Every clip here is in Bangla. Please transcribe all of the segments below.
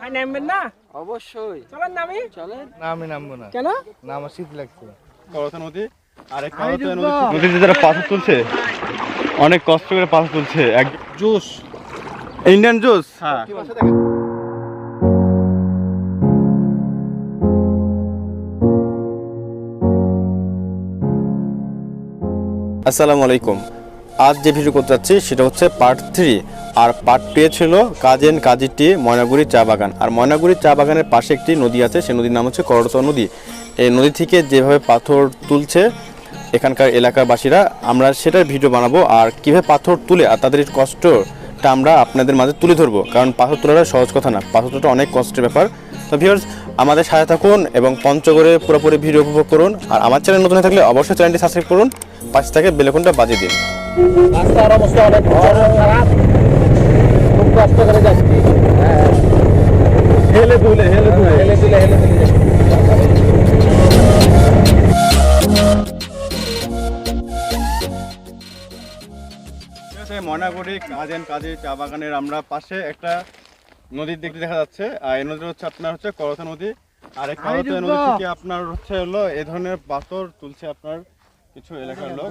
ভাই নামবেন না? অবশ্যই। চলেন নামি চলেন। না আমি নামবো না। কেন? না আমার শীত লাগছে। করতা নদী আর এক করতা নদী নদীতে যারা পাথর তুলছে অনেক কষ্ট করে পাথর তুলছে। এক জুস। Indian juice? হ্যাঁ। আসসালামু আলাইকুম। আজ যে ভিডিও করতে যাচ্ছি, সেটা হচ্ছে পার্ট থ্রি আর পার্ট টু ছিল কাজেন কাজিটি ময়নাগুড়ি চা বাগান। আর ময়নাগুড়ি চা বাগানের পাশে একটি নদী আছে সেই নদীর নাম হচ্ছে করতোয়া নদী। এই নদী থেকে যেভাবে পাথর তুলছে এখানকার এলাকাবাসীরা, আমরা সেটার ভিডিও বানাবো। আর কীভাবে পাথর তুলে আর তাদের কষ্টটা আমরা আপনাদের মাঝে তুলে ধরবো। কারণ পাথর তোলাটা সহজ কথা না, পাথর তোলাটা অনেক কষ্টের ব্যাপার। তো ভিউয়ার্স আমাদের সাথে থাকুন এবং পঞ্চগড়ে পুরোপুরি ভিডিও উপভোগ করুন। আর আমার চ্যানেল নতুন থাকলে অবশ্যই চ্যানেলটি সাবস্ক্রাইব করুন। পাশে থেকে বেলেকনটা বাজিয়ে দিন। রাস্তার অবস্থা অনেক খারাপ। খুব কষ্ট করে যাচ্ছি। হেলে দুলে হেলে দুলে। হেলে দুলে হেলে দুলে। ময়নাগুড়ি কাজেন কাজে চা বাগানের আমরা পাশে একটা নদীর দেখতে দেখা যাচ্ছে। আর এই নদী হচ্ছে আপনার হচ্ছে করতা নদী। আর এই করতা নদী থেকে আপনার হচ্ছে হলো এই ধরনের পাথর তুলছে আপনার কিছু এলাকার লোক?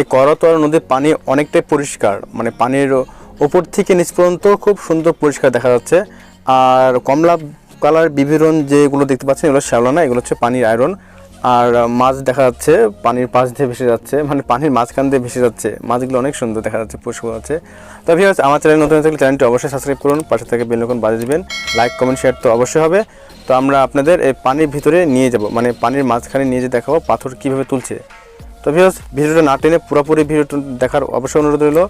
এই করতোয়া নদীর পানি অনেকটাই পরিষ্কার। মানে পানির ওপর থেকে নিচ পর্যন্ত খুব সুন্দর পরিষ্কার দেখা যাচ্ছে। আর কমলা কালার বিবরণ যেগুলো দেখতে পাচ্ছেন, এগুলো শ্যাওলা না, এগুলো হচ্ছে পানির আয়রন। আর মাছ দেখা যাচ্ছে, পানির পাশ দিয়ে ভেসে যাচ্ছে মানে পানির মাঝখান দিয়ে ভেসে যাচ্ছে। মাছগুলো অনেক সুন্দর দেখা যাচ্ছে, পরিষ্কার আছে তো ভিউয়ার্স আমার চ্যানেল নতুন থাকলে চ্যানেলটি অবশ্যই সাবস্ক্রাইব করুন, পাশে থেকে বেলকন বাজিয়ে দিবেন। লাইক কমেন্ট শেয়ার তো অবশ্যই হবে। তো আমরা আপনাদের এই পানির ভিতরে নিয়ে যাব মানে পানির মাঝখানে নিয়ে যেয়ে দেখাবো পাথর কীভাবে তুলছে। তো ভিউয়ার্স ভিডিওটা না টেনে পুরোপুরি ভিডিওটা দেখার অবশ্যই অনুরোধ রইল।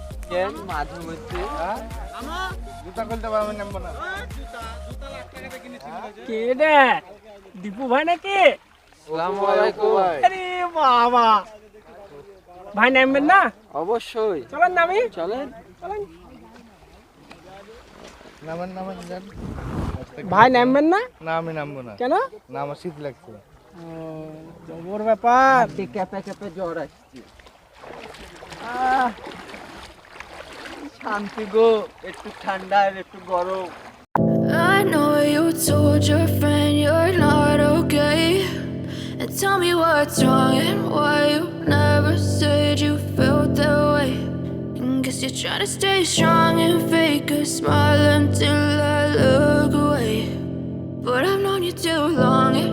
দীপু ভাই নাকি? আরে বাবা। ভাই নামবেন না? অবশ্যই। চলেন নামি। চলেন। চলেন। নামেন নামেন ভাই নামবেন না? না আমি নামবো না। কেন? না আমার শীত লাগছে। জবর ব্যাপার ক্যাপে ক্যাপে জ্বর আসছে আহ, শান্তি গো একটু ঠান্ডা আর একটু গরম I know you told your friend you're not okay. And tell me what's wrong and why you never said you felt that way. And guess you're trying to stay strong and fake a smile until I look away. But I've known you too long, it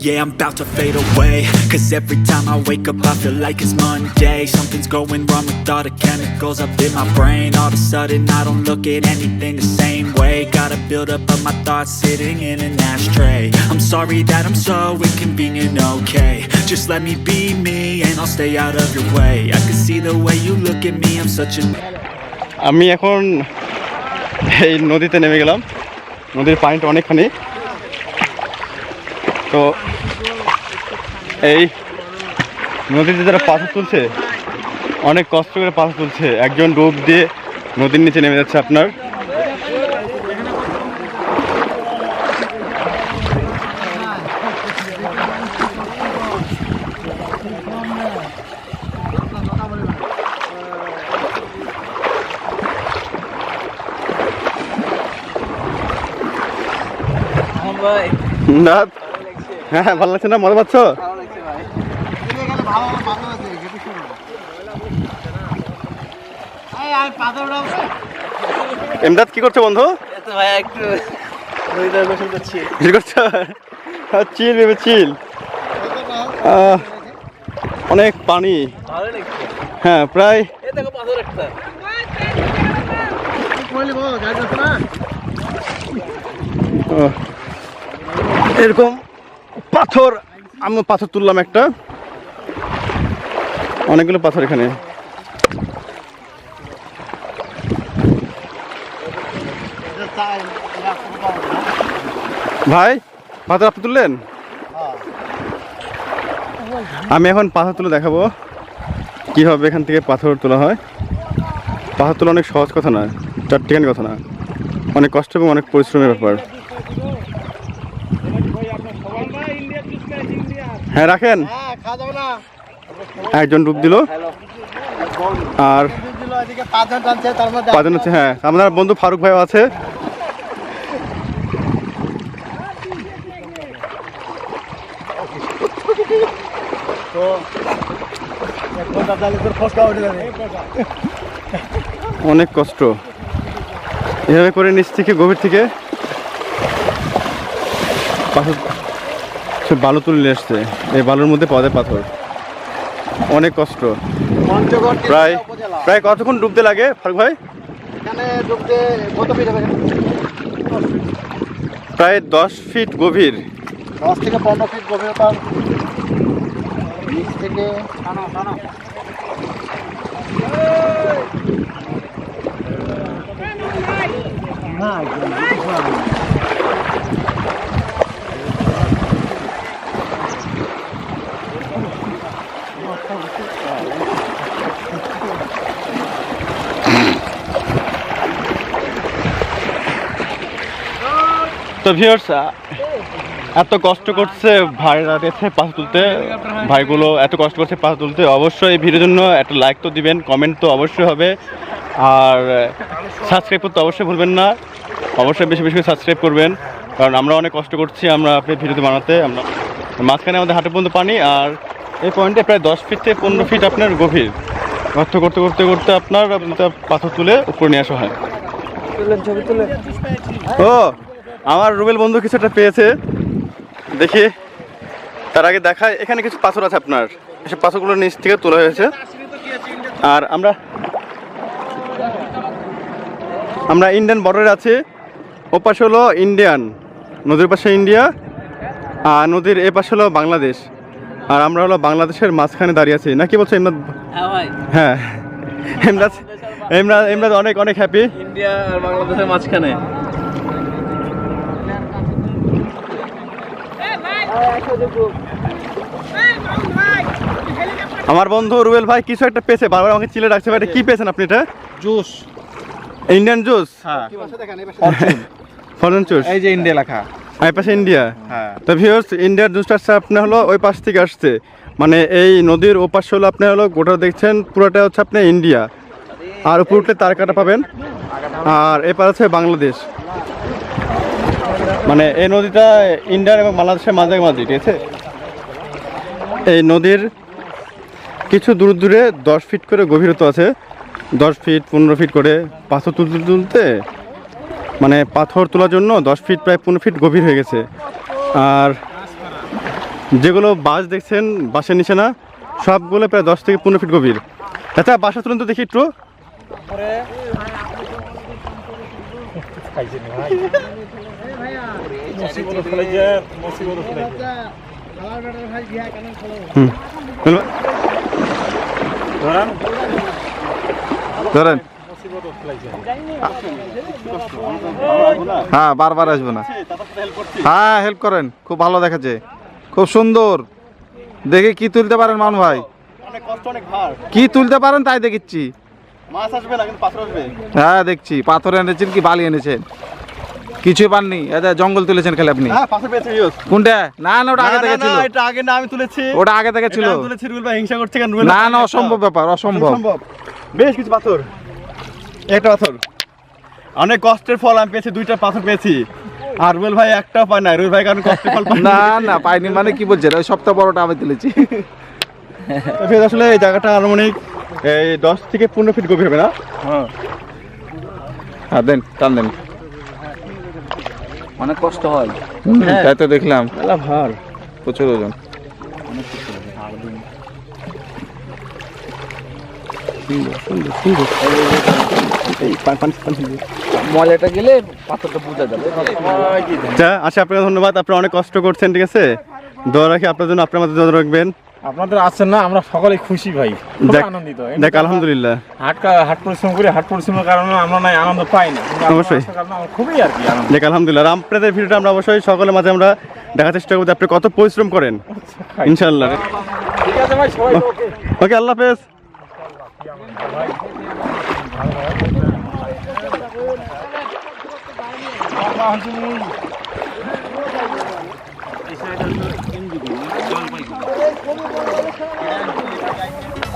Yeah, I'm about to fade away. Cause every time I wake up, I feel like it's Monday. Something's going wrong with all the chemicals up in my brain. All of a sudden, I don't look at anything the same way. Gotta build up of my thoughts sitting in an ashtray. I'm sorry that I'm so inconvenient, okay. Just let me be me and I'll stay out of your way. I can see the way you look at me, I'm such a. আমি এখন এই নদীতে নেমে গেলাম নদীর পানিটা অনেকখানি তো এই নদীতে যারা পাথর তুলছে অনেক কষ্ট করে পাথর তুলছে। একজন ডুব দিয়ে নদীর নিচে নেমে যাচ্ছে আপনার। না হ্যাঁ ভালো লাগছে না? মজা পাচ্ছ? এমদাদ কি করছ বন্ধু? একটু করছি। করছ? চিল ভেবে চিল। অনেক পানি। হ্যাঁ প্রায় এরকম পাথর আমি পাথর তুললাম একটা। অনেকগুলো পাথর এখানে। ভাই, পাথর আপনি তুললেন? আমি এখন পাথর তুলে দেখাবো। কীভাবে এখান থেকে পাথর তোলা হয়। পাথর তোলা অনেক সহজ কথা না চারটিখানি কথা না। অনেক কষ্ট এবং অনেক পরিশ্রমের ব্যাপার। হ্যাঁ রাখেন। একজন ডুব দিল। আর পাঁচজন হচ্ছে হ্যাঁ। আপনার বন্ধু ফারুক ভাইও আছে। অনেক কষ্ট। এভাবে করে নিচ থেকে, গভীর থেকে। সে বালু তুলে নিয়ে আসছে। এই বালুর মধ্যে পদে পাথর। অনেক কষ্ট। প্রায় প্রায় কতক্ষণ ডুবতে লাগে ফারুক ভাই? প্রায় দশ ফিট গভীর। দশ থেকে পনেরো ফিট গভীরতা। থেকে তো ভিউয়ার্স এত কষ্ট করছে ভাইরা দেখছে পাথর তুলতে। ভাইগুলো এত কষ্ট করছে পাথর তুলতে। অবশ্যই এই ভিডিওর জন্য একটা লাইক তো দিবেন কমেন্ট তো অবশ্যই হবে। আর সাবস্ক্রাইব করতে অবশ্যই ভুলবেন না। অবশ্যই বেশি বেশি সাবস্ক্রাইব করবেন। কারণ আমরা অনেক কষ্ট করছি আমরা আপনি ভিডিওতে বানাতে। আমরা মাঝখানে আমাদের হাঁটু পর্যন্ত পানি আর এই পয়েন্টে প্রায় দশ ফিট থেকে পনেরো ফিট আপনার গভীর। গর্ত করতে করতে করতে আপনার আপনার পাথর তুলে উপরে নিয়ে আসা হয়। ও! আমার রুবেল বন্ধু কিছু একটা পেয়েছে। দেখি। তার আগে দেখায় এখানে কিছু পাথর আছে আপনার। এসব পাথরগুলো নিচ থেকে তোলা হয়েছে। আর আমরা আমরা ইন্ডিয়ান বর্ডারে আছি। ও পাশে হলো ইন্ডিয়ান নদীর পাশে ইন্ডিয়া আর নদীর এ পাশে হলো বাংলাদেশ। আর আমরা হলো বাংলাদেশের মাঝখানে দাঁড়িয়ে আছি। নাকি বলছো ইমরাদ হ্যাঁ ভাই। হ্যাঁ। ইমরাদ ইমরাদ অনেক অনেক হ্যাপি ইন্ডিয়া আর বাংলাদেশের মাঝখানে। আমার বন্ধু রুবেল ভাই কিছু একটা পেছে বারবার আমাকে চিলে রাখছে ভাই এটা কি পেয়েছেন আপনি এটা? জুস। Indian juice? হ্যাঁ। Foreign juice? এই যে ইন্ডিয়া লেখা। এই পাশে ইন্ডিয়া? হ্যাঁ। তো ভিউয়ার্স ইন্ডিয়ার জুসটা আসছে আপনার হলো ওই পাশ থেকে আসছে। মানে এই নদীর ও পাশে হলো আপনার হলো গোটা দেখছেন পুরোটা হচ্ছে আপনার ইন্ডিয়া। আর উপরে উঠলে তার কাটা পাবেন। আর এপার আছে বাংলাদেশ। মানে এই নদীটা ইন্ডিয়ার এবং বাংলাদেশের মাঝামাঝি ঠিক আছে? এই নদীর কিছু দূর দূরে দশ ফিট করে গভীরতা আছে। দশ ফিট পনেরো ফিট করে পাথর তুলতে তুলতে মানে পাথর তোলার জন্য দশ ফিট প্রায় পনেরো ফিট গভীর হয়ে গেছে। আর যেগুলো বাস দেখছেন বাসের নিচে না, সবগুলো প্রায় দশ থেকে পনেরো ফিট গভীর। আচ্ছা বাসা তুলুন তো দেখি একটু? ধরেন? হ্যাঁ বারবার আসবে না। হ্যাঁ হেল্প করেন। খুব ভালো দেখাচ্ছে। খুব সুন্দর। দেখে কি তুলতে পারেন মান ভাই। অনেক কষ্ট অনেক ভার। কি তুলতে পারেন তাই দেখিচ্ছি। মাছ আসবে না কিন্তু পাথর আসবে। হ্যাঁ দেখছি। পাথর এনেছেন কি বালি এনেছেন? কিছু পাননি। এটা জঙ্গল তুলেছেন খালি আপনি। হ্যাঁ কোনটা? না না ওটা আগে থেকে ছিল। এটা আগে না আমি তুলেছি। ওটা আগে থেকে ছিল। তুলেছি রুবেল ভাই হিংসা করছে কেন? না না অসম্ভব ব্যাপার অসম্ভব। সম্ভব বেশ কিছু পাথর। একটা পাথর। অনেক কষ্টের ফল আমি পেয়েছি দুইটা পাথর পেয়েছি। আর রুবেল ভাই একটাও পায় না রুবেল ভাই কারণ কষ্টের ফল না না পাইনি মানে কি বলছেন? ওই সপ্তাহ বড়টা আমি তুলেছি। আসলে এই জায়গাটা আনুমানিক এই দশ থেকে পনেরো ফিট গভীর হবে না? হ্যাঁ দেন টান দেন। অনেক কষ্ট হয়। হুম, তাই তো দেখলাম। মেলা ভার। প্রচুর ওজন। ময়লাটা গেলে পাথরটা বোঝা যাবে। আচ্ছা আচ্ছা আপনাকে ধন্যবাদ। আপনি অনেক কষ্ট করছেন ঠিক আছে? দোয়া রাখি আপনার জন্য আপনার মধ্যে যত্ন রাখবেন। আপনাদের আছেন না আমরা সকলেই খুশি ভাই। আনন্দিত। দেখ আলহামদুলিল্লাহ। হাট হাট পরিশ্রম করে হাট পরিশ্রমের কারণে আমরা নাই আনন্দ পাই না। অবশ্যই। খুবই আর কি দেখ আলহামদুলিল্লাহ আপনাদের ভিডিওটা আমরা অবশ্যই সকলের মাঝে আমরা দেখার চেষ্টা করব আপনি কত পরিশ্রম করেন। ইনশাল্লাহ ঠিক আছে ভাই সবাই ওকে। ওকে আল্লাহ হাফেজ। 我们我们我们看了